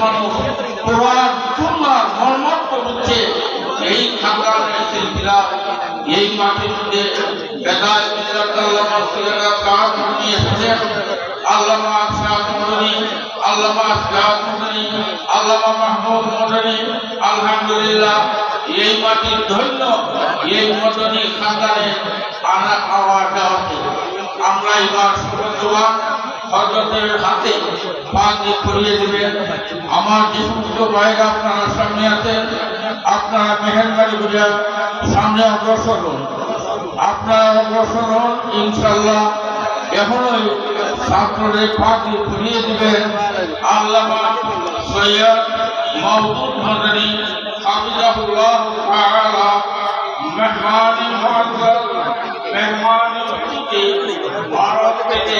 মানুষ কোরআন সুন্নাহ মর্মত্ব বুঝছে এই খানদানের শিল্পীরা এই মাটির মধ্যে বেদায় মিল্লাত আল্লামা আলহামদুলিল্লাহ, এই মাটির ধন্য, এই মদনী খানদানে আনা যাওয়াতে আমরা এবার হজরতের হাতে পাকে করিয়ে দেবেন আমার যে সমস্ত ভাইরা আপনারা সামনে আছেন করে সামনে অগ্রসর হন। আপনারা ইনশাল্লাহ এখনই ছাত্রদের করিয়ে দিবেন। আল্লামা সৈয়দ মাহবুব মাদানী হাফিজাহুল্লাহ মেহমান মেহমান ভারত থেকে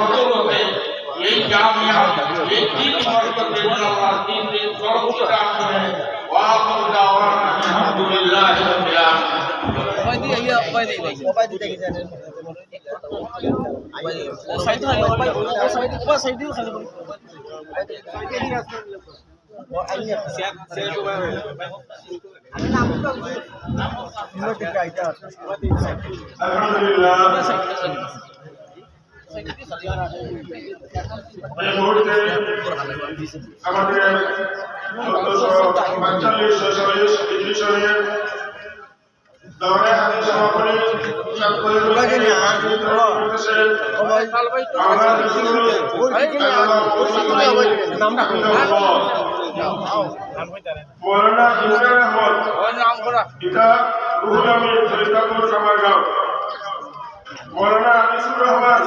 বদৌলতে এই জামিয়া এই দিন বরকতের জন্য আল্লাহ দিন দিন সর্বোচ্চ করে ওয়া আখিরু দাওয়ানা আলহামদুলিল্লাহি রাব্বিল আলামিন সবাই দিয়ে ইয়া দিয়ে আমাদের চোদ্দশো পঁয়তাল্লিশ শেষালিশ দৌড়ে সমাপনী মৌলানা ইমরান আহমদ এটা রুহুল আমিন ফরিদাপুর কামারগাঁও মৌলানা আনিসুর রহমান।